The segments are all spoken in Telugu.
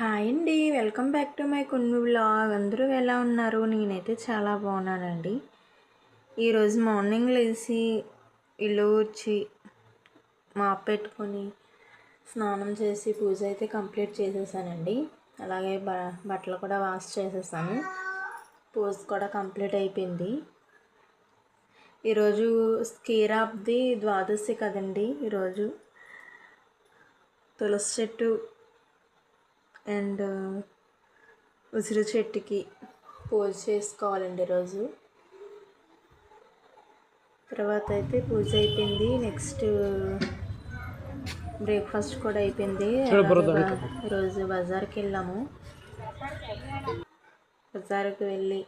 హాయ్ అండి. వెల్కమ్ బ్యాక్ టు మై కొన్ని బ్లాగ్. అందరూ ఎలా ఉన్నారు? నేనైతే చాలా బాగున్నానండి. ఈరోజు మార్నింగ్ లేచి ఇల్లు వచ్చి మాప్ పెట్టుకొని స్నానం చేసి పూజ అయితే కంప్లీట్ చేసేసానండి. అలాగే బ బట్టలు కూడా వాష్ చేసేసాను. పూజ కూడా కంప్లీట్ అయిపోయింది. ఈరోజు స్కీరాబ్ది ద్వాదశి కదండి. ఈరోజు తులసి చెట్టు అండ్ ఉసిరి చెట్టుకి పూజ చేసుకోవాలండి ఈరోజు తర్వాత అయితే పూజ అయిపోయింది. నెక్స్ట్ బ్రేక్ఫాస్ట్ కూడా అయిపోయింది. ఈరోజు బజార్కి వెళ్ళాము. బజార్కి వెళ్ళి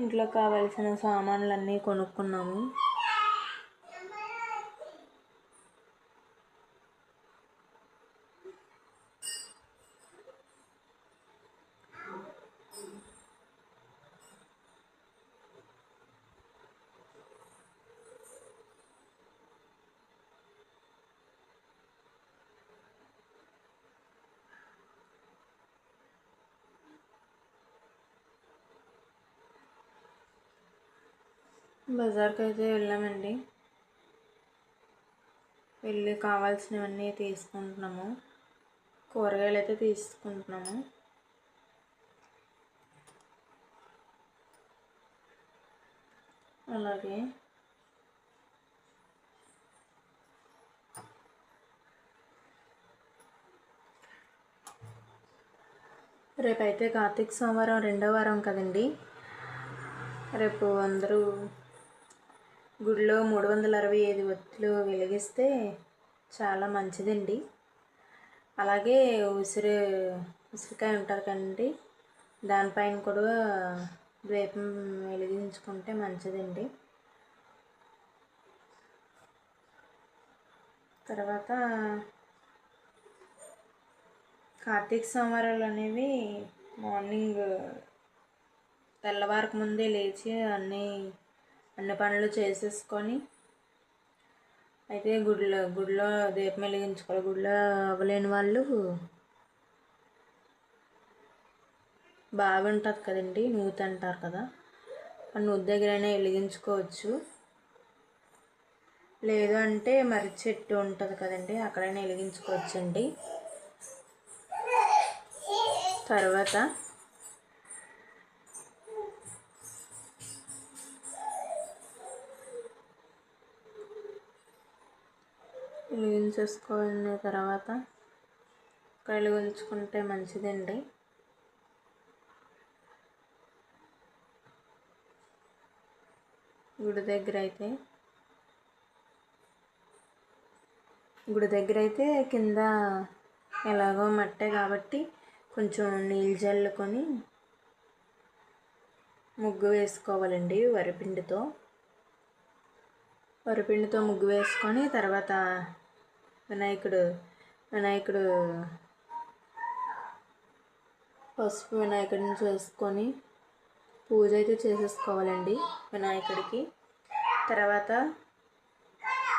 ఇంట్లో కావాల్సిన సామాన్లన్నీ కొనుక్కున్నాము. బజార్కి అయితే వెళ్ళామండి. వెళ్ళి కావాల్సినవన్నీ తీసుకుంటున్నాము. కూరగాయలు అయితే తీసుకుంటున్నాము. అలాగే రేపైతే కార్తీక సోమవారం రెండో వారం కదండి. రేపు అందరూ గుడిలో మూడు వందల అరవై ఐదు ఒత్తులు వెలిగిస్తే చాలా మంచిదండి. అలాగే ఉసిరి ఉసిరికాయ ఉంటారు కదండి దానిపైన కూడా ద్వీపం వెలిగించుకుంటే మంచిదండి. తర్వాత కార్తీక సోమవారాలు అనేవి మార్నింగ్ తెల్లవారకు ముందే లేచి అన్నీ అన్ని పనులు చేసేసుకొని అయితే గుడిలో గుడిలో దీపం వెలిగించుకోవాలి గుడిలో అవ్వలేని వాళ్ళు బావి ఉంటుంది కదండి నూతి అంటారు కదా ఆ నూతి దగ్గరైనా వెలిగించుకోవచ్చు. లేదు అంటే మర్రి చెట్టు ఉంటుంది కదండి అక్కడైనా వెలిగించుకోవచ్చండి. తర్వాత వెలిగించేసుకున్న తర్వాత కలుగుంచుకుంటే మంచిదండి. గుడి దగ్గర అయితే గుడి దగ్గర అయితే కింద ఎలాగో మట్టే కాబట్టి కొంచెం నీళ్ళు చల్లుకొని ముగ్గు వేసుకోవాలండి వరిపిండితో. వరిపిండితో ముగ్గు వేసుకొని తర్వాత వినాయకుడు వినాయకుడు పసుపు వినాయకుడిని చేసుకొని పూజ అయితే చేసేసుకోవాలండి వినాయకుడికి. తర్వాత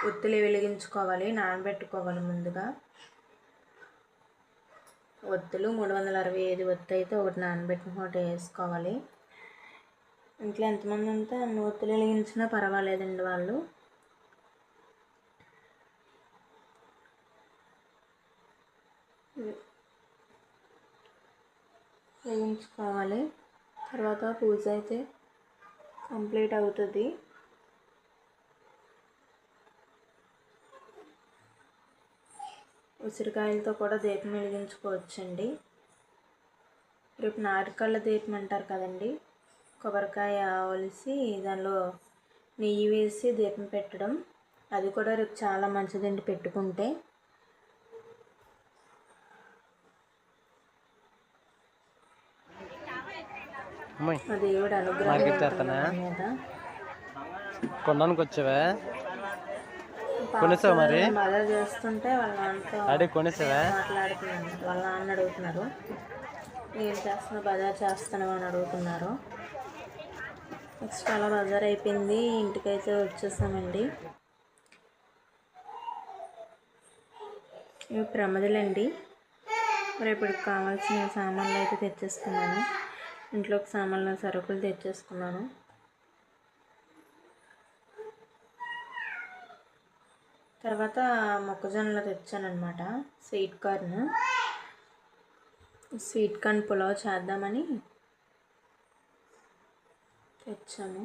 ఒత్తులు వెలిగించుకోవాలి నానబెట్టుకోవాలి ముందుగా. ఒత్తులు మూడు వందల అరవై ఐదు ఒత్తు అయితే ఒకటి నానబెట్టిన ఒకటి వేసుకోవాలి. ఇంట్లో ఎంతమంది ఉంటే అన్ని ఒత్తులు వెలిగించినా పర్వాలేదండి వాళ్ళు. వేయించుకోవాలి తర్వాత పూజ అయితే కంప్లీట్ అవుతుంది. ఉసిరికాయలతో కూడా దీపం వెలిగించుకోవచ్చండి. రేపు నారికళ్ళ దీపం అంటారు కదండి. కొబ్బరికాయ ఒలిసి దానిలో నెయ్యి వేసి దీపం పెట్టడం. అది కూడా రేపు చాలా మంచిదండి పెట్టుకుంటే. దేవుడు మార్కెట్ చేస్తానా? కొనడానికి వచ్చావా? కొనేసావా మరి? మదర్ చేస్తుంటే వాళ్ళ నాన్నతో డాడీ కొనేసావా? మాట్లాడుతున్నాను వాళ్ళ నాన్న అడుగుతున్నారు ఏం చేస్తున్నా బజార్ చేస్తున్నావు? అని అడుగుతున్నారు. నెక్స్ట్ అలా బజార్ అయిపోయింది. ఇంటికైతే వచ్చేసామండి. ఇవి ప్రమదలండి. రేపటికి కావాల్సిన సామాన్లు అయితే తెచ్చేసుకున్నాను. ఇంట్లోకి సామాన్లు సరుకులు తెచ్చేసుకున్నాను తర్వాత మొక్కజొన్నలు తెచ్చానమాట sweet corn. Sweet corn pulao చేద్దామని తెచ్చాము.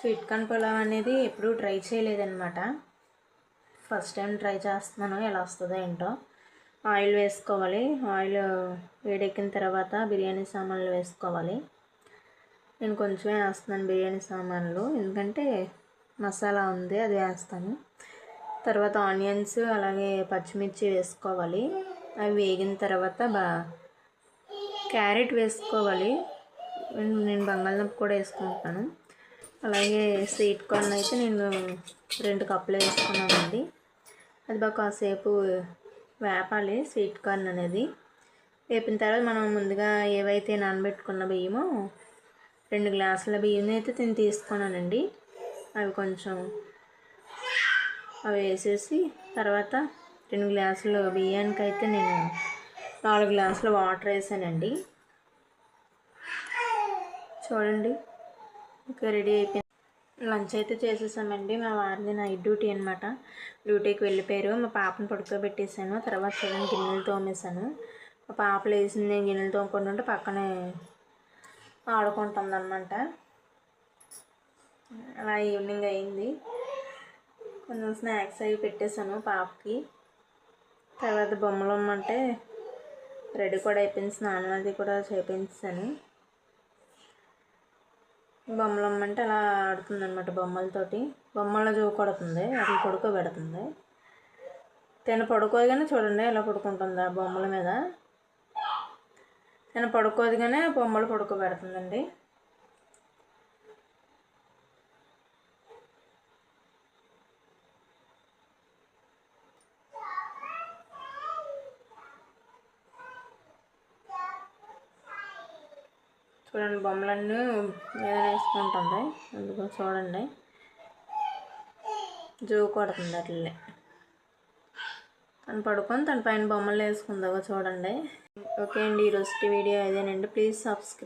స్వీట్ కార్న్ పులావ్ అనేది ఎప్పుడూ ట్రై చేయలేదన్నమాట. ఫస్ట్ టైం ట్రై చేస్తున్నాను ఎలా వస్తుందో ఏంటో. ఆయిల్ వేసుకోవాలి. ఆయిల్ వేడెక్కిన తర్వాత బిర్యానీ సామాన్లు వేసుకోవాలి. నేను కొంచెమే వేస్తున్నాను బిర్యానీ సామాన్లు. ఎందుకంటే మసాలా ఉంది అది వేస్తాను. తర్వాత ఆనియన్స్ అలాగే పచ్చిమిర్చి వేసుకోవాలి. అవి వేగిన తర్వాత బా క్యారెట్ వేసుకోవాలి. నేను బంగాళదుంప కూడా వేసుకుంటాను. అలాగే స్వీట్ కార్న్ అయితే నేను రెండు కప్పులు వేసుకున్నానండి. అది బాగా కాసేపు వేపాలి స్వీట్ కార్న్ అనేది. వేపిన తర్వాత మనం ముందుగా ఏవైతే నానబెట్టుకున్న బియ్యమో రెండు గ్లాసుల బియ్యం అయితే నేను తీసుకున్నానండి అవి కొంచెం అవి వేసేసి తర్వాత రెండు గ్లాసులు బియ్యానికి అయితే నేను నాలుగు గ్లాసులు వాటర్ వేసానండి. చూడండి ఇంకా రెడీ అయిపోయింది. లంచ్ అయితే చేసేసామండి. మా వారిని నైట్ డ్యూటీ అనమాట డ్యూటీకి వెళ్ళిపోయారు. మా పాపను పడుకోబెట్టేశాను. తర్వాత చూడండి గిన్నెలు తోమేశాను. మా పాప లేచింది. నేను గిన్నెలు తోముకుంటుంటే పక్కనే ఆడుకుంటుందన్నమాట. అలా ఈవినింగ్ అయింది. కొంచెం స్నాక్స్ అవి పెట్టేశాను పాపకి. తర్వాత బొమ్మలు ఇమ్మంటే రెడీ కూడా అయిపోయింది. స్నానం అది కూడా చేపించాను బొమ్మలమ్మ అంటే అలా ఆడుతుంది అనమాట బొమ్మలతోటి. బొమ్మల్లో జో కొడుతుంది అట్లా పడుకోబెడుతుంది తను పడుకోదిగానే చూడండి ఎలా పడుకుంటుంది ఆ బొమ్మల మీద. తను పడుకోదుగానే బొమ్మలు పడుకోబెడుతుందండి చూడండి బొమ్మలన్నీ మీద వేసుకుంటుంది. అందుకో చూడండి. జూ కొడుతుంది అట్లే తను పడుకొని తన పైన బొమ్మలు వేసుకుందాగో చూడండి. ఓకే అండి ఈరోజు వీడియో అదేనండి ప్లీజ్ సబ్స్క్రైబ్